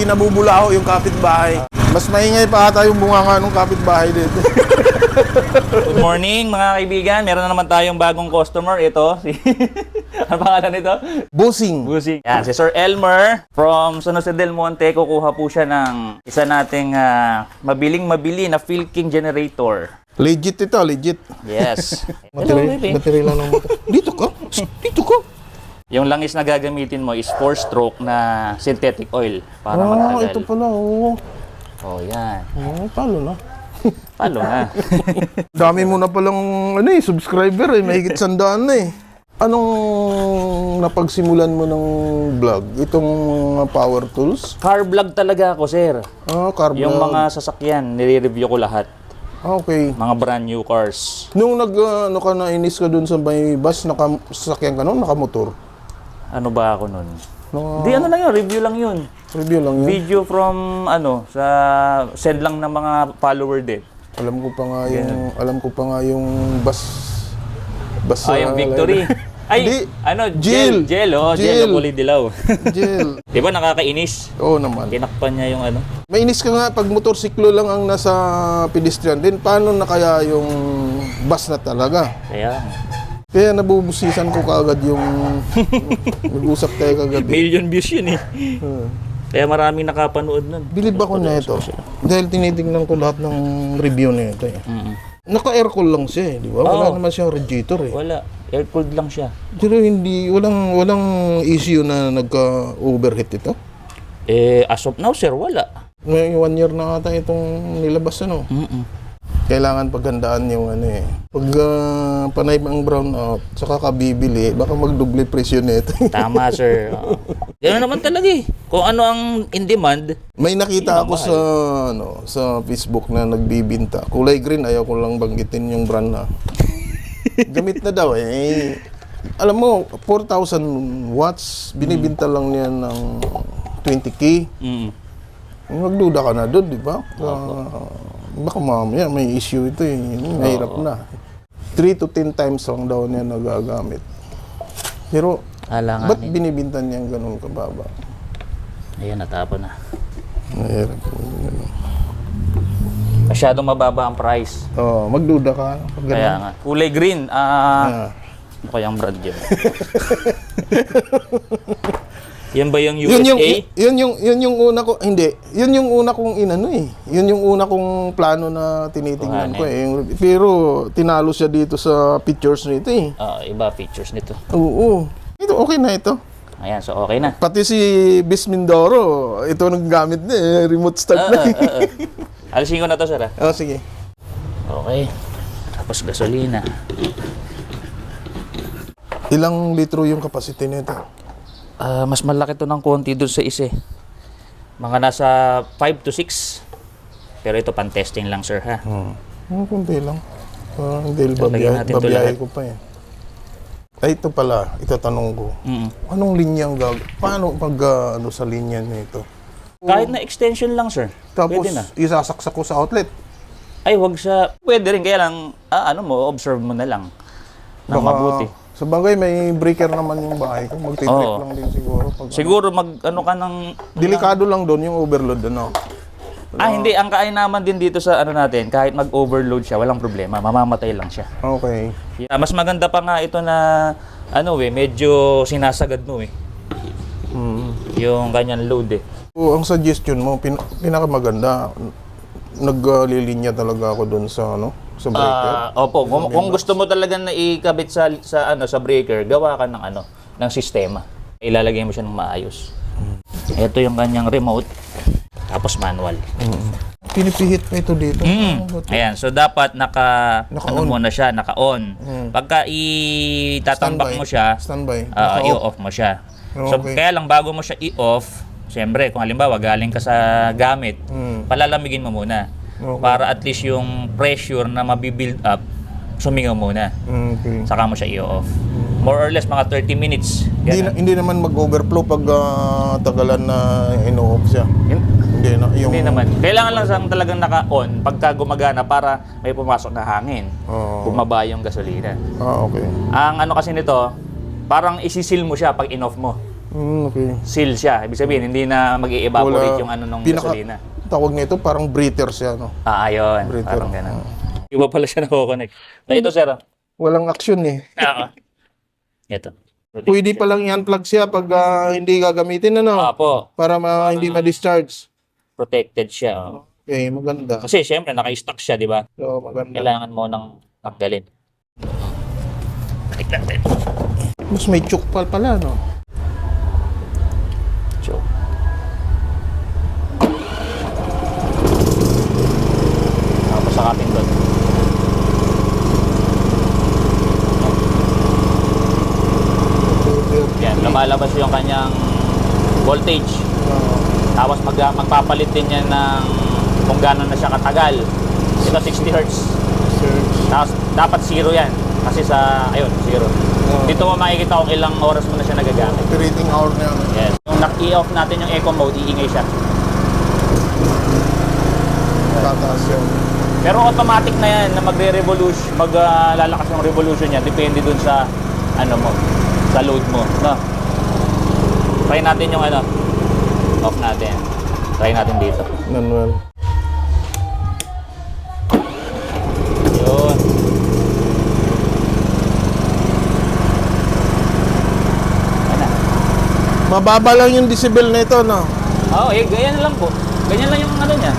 Hindi nabubulaho yung kapitbahay. Mas maingay pa ata yung bunganga ng kapitbahay dito. Good morning mga kaibigan. Meron na naman tayong bagong customer. Ito, si... ano pangalan nito? Busing. Busing. Yan, si Sir Elmer from San Jose del Monte. Kukuha po siya ng isa nating ah, mabiling mabili na Philking generator. Legit ito, legit. Yes. Hello, baby. battery lang ng motor. Dito ka? Dito ka? Yung langis na gagamitin mo is 4-stroke na synthetic oil para Ah, magtagal. ito pala, oo. Oh, yan. Oh, talo na. Palo na. Dami mo na palang ano eh, subscriber eh, mahigit sandaan na eh. Anong napagsimulan mo ng vlog? Itong mga power tools? Car vlog talaga ako, sir. Ah, car Yung vlog. mga sasakyan, nire-review ko lahat. Ah, okay. Mga brand new cars. Nung nag, uh, ano ka na, inis ka dun sa may bus, naka, sasakyan ka nun, nakamotor. Ano ba ako nun? No, Di ano lang yun, review lang yun. review lang yun. Video from ano, sa send lang ng mga follower din. Alam ko pa nga yung, alam ko pa nga yung bus, bus Ah, yung victory. Ay, Hindi. ano, Jill. Gel, oh, Jill. na kulay dilaw. Jill. Di ba nakakainis? Oo naman. Kinakpan niya yung ano. Mainis ka nga pag motorsiklo lang ang nasa pedestrian din. Paano na kaya yung bus na talaga? Kaya, Kaya nabubusisan ko kaagad yung nag-usap tayo kagabi. million views yun eh. Kaya maraming nakapanood nun. Bilib ako na ito. Dahil tinitingnan ko lahat ng review na ito. Eh. Mm-mm. Naka-aircon lang siya eh, di ba? Wala Oo. naman siyang radiator eh. Wala. Air-cooled lang siya. Pero hindi, walang, walang issue na nagka-overheat ito. Eh, as of now, sir, wala. May one year na ata itong nilabas ano. Mm-mm. Kailangan paghandaan yung ano eh. Pag ah, panay ang brown out, saka ka bibili, baka magdoble presyo nito. Tama, sir. Oo. Ganun naman talaga eh. Kung ano ang in demand, May nakita ako sa ano sa Facebook na nagbibinta. Kulay green, ayaw ko lang banggitin yung brand na. Gamit na daw eh. Alam mo, 4,000 watts, binibinta lang niya ng 20k. mm, Magduda ka na doon, di ba? Ah, baka mamaya may issue ito eh. Mahirap na. 3 to 10 times lang daw niya nagagamit. Pero, alangan. ba't binibinta niya ganun kababa? Ayan, natapon na. Mahirap. Ganun. Masyadong mababa ang price. Oh, magduda ka. Pag ganun. Kaya nga. Kulay green. Ah, Ah. ano kayang brand yun? yan ba yung Yun USA? yung yun yung yun yung una ko hindi. Yun yung una kong inano eh. Yun yung una kong plano na tinitingnan ko eh. Yung- Pero tinalo siya dito sa pictures nito eh. Ah, iba features nito. Oo. Ito okay na ito. Ayan, so okay na. Pati si Bis Mindoro, ito nang gamit na eh, remote start na. eh. ah, ah. Alisin ko na to, sir. ah. oh, sige. Okay. Tapos gasolina. Ilang litro yung capacity nito? Ah, mas malaki to ng konti doon sa isa eh. Mga nasa 5 to 6. Pero ito pan testing lang, sir, ha? Hmm. Oh, kunti lang. Uh, Lagyan babiyahe, babiyahe ko pa eh. Ay, ito pala, itatanong ko. Mm. Anong linyang gag... Paano pag ah, ano sa linya nito? Kahit na extension lang, sir. Tapos Pwede na. isasaksak ko sa outlet. Ay, wag siya. Pwede rin. Kaya lang, ah, ano mo, observe mo na lang. Na mabuti. Sa bagay, may breaker naman yung bahay ko. Magtitrip Oo. lang din siguro. Pag, Siguro mag, ano ka ng... Delikado lang doon yung overload. Ano? Ah, hindi. Ang kainaman din dito sa ano natin, kahit mag-overload siya, walang problema. Mamamatay lang siya. Okay. Yeah, mas maganda pa nga ito na, ano eh, medyo sinasagad mo eh. Mm. Yung kanyang load eh. So, ang suggestion mo, pin- pinakamaganda, naglilinya talaga ako doon sa ano sa breaker. Ah, opo, kung, kung gusto mo talaga na ikabit sa sa ano sa breaker, gawa ka ng ano, ng sistema. Ilalagay mo siya ng maayos. Ito yung kanyang remote, tapos manual. Pinipihit pa ito dito. Mm. Ayan, so dapat naka, Naka-on. ano muna siya, naka-on. Mm. Pagka itatambak Standby. mo siya, Standby. ah, Naka-off. i-off mo siya. So Okay. kaya lang bago mo siya i-off, siyempre kung halimbawa galing ka sa gamit, Mm. palalamigin mo muna. Okay. Para at least yung pressure na mabibuild up, sumingaw muna. Okay. Saka mo siya i-off. More or less mga 30 minutes. Hindi, na, hindi naman mag-overflow pag ah, tagalan na ino-off siya. Hindi na. Yung, Hindi naman. Kailangan lang siyang talagang naka-on pagka gumagana para may pumasok na hangin. Oo. Bumaba yung gasolina. Ah, okay. Ang ano kasi nito, parang isisil mo siya pag in-off mo. Mm, okay. Seal siya. Ibig sabihin, hindi na mag-evaporate yung ano ng pinaka- gasolina. Tawag nito parang breather siya, no? Ah, ayun. Breather. Parang ganun. Iba pala siya na-connect. So, ito, sir. ah. Walang action eh. Oo. Ito. Pwede pa lang i-unplug siya pag ah, hindi gagamitin, ano? Apo, Para ma- hindi ma-discharge. protected siya. oh. Okay, maganda. Kasi, syempre, naka-stock siya, di ba? So, maganda. Kailangan mo ng tanggalin. Balik natin. Mas may chukpal pala, no? So, tapos sakapin doon. Yan, lumalabas yung kanyang voltage. Tapos mag, magpapalit din yan ng kung gano'n na siya katagal. Ito 60 Hz. Tapos dapat zero yan. Kasi sa, ayun, zero. Dito mo makikita kung ilang oras mo na siya nagagamit. Operating hour niya. no? Yes. Yung i-off natin yung eco mode, iingay siya. Tataas yan. Pero automatic na yan na magre-revolution, maglalakas yung revolution niya. Depende dun sa, ano mo, sa load mo. No? Try natin yung ano, off natin. Try natin dito. Manual. Yun. Ano? Mababa lang yung decibel na ito, no? Oo, eh, ganyan lang po. Ganyan lang yung ano niya.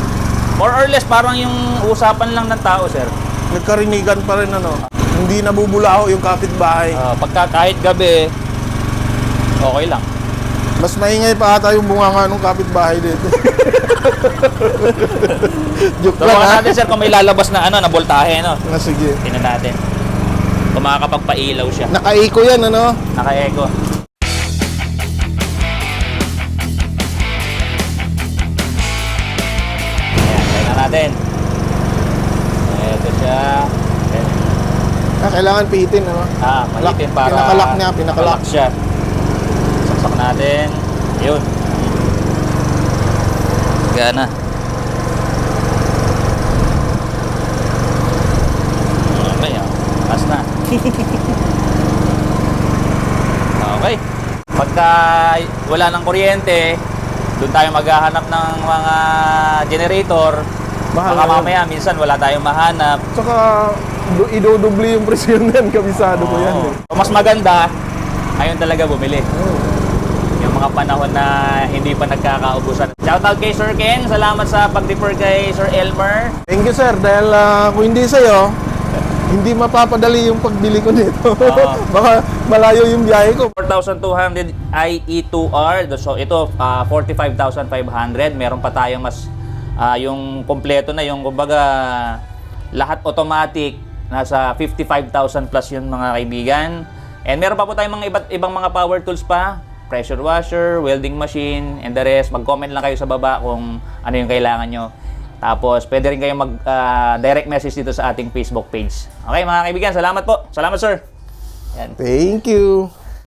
More or less, parang yung usapan lang ng tao, sir. Nagkarinigan pa rin, ano? Hindi nabubulaho yung kapitbahay. Ah, pagka kahit gabi, okay lang. Mas maingay pa ata yung bunganga ng kapitbahay dito. Joke lang, Turuan ha? natin, sir, kung may lalabas na ano, na voltahe, no? Na sige. Tingnan natin. Kung makakapagpailaw siya. Naka-eco yan, ano? Naka-echo. Ayan, tingnan natin. Ito siya. Ayan. Ah, kailangan pihitin, ano? Ah, malitin Lock. para... Pinakalak niya, pinakalak. Lock siya. Saksak natin. Yun. Gana. Okay, ah. Taas na. okay. Pagka wala ng kuryente, doon tayo maghahanap ng mga generator. Mahal Baka mamaya, minsan wala tayong mahanap. Tsaka, do- yung presyon yan. Kabisado ko yan, eh. Mas maganda, ngayon talaga bumili. Yung mga panahon na hindi pa nagkakaubusan. Shoutout kay Sir Ken. Salamat sa pag-refer kay Sir Elmer. Thank you, sir. Dahil ah, kung hindi sa'yo, hindi mapapadali yung pagbili ko nito. Oo. Baka malayo yung biyahe ko. 4,200 IE2R. So ito, ah, 45,500. Meron pa tayong mas, ah, yung kompleto na, yung kumbaga, lahat automatic. Nasa 55,000 plus yun mga kaibigan. And meron pa po tayong mga iba't ibang mga power tools pa. Pressure washer, welding machine, and the rest. Mag-comment lang kayo sa baba kung ano yung kailangan nyo. Tapos, pwede rin kayong mag-direct message dito sa ating Facebook page. Okay, mga kaibigan, salamat po. Salamat, sir. Yan. Thank you.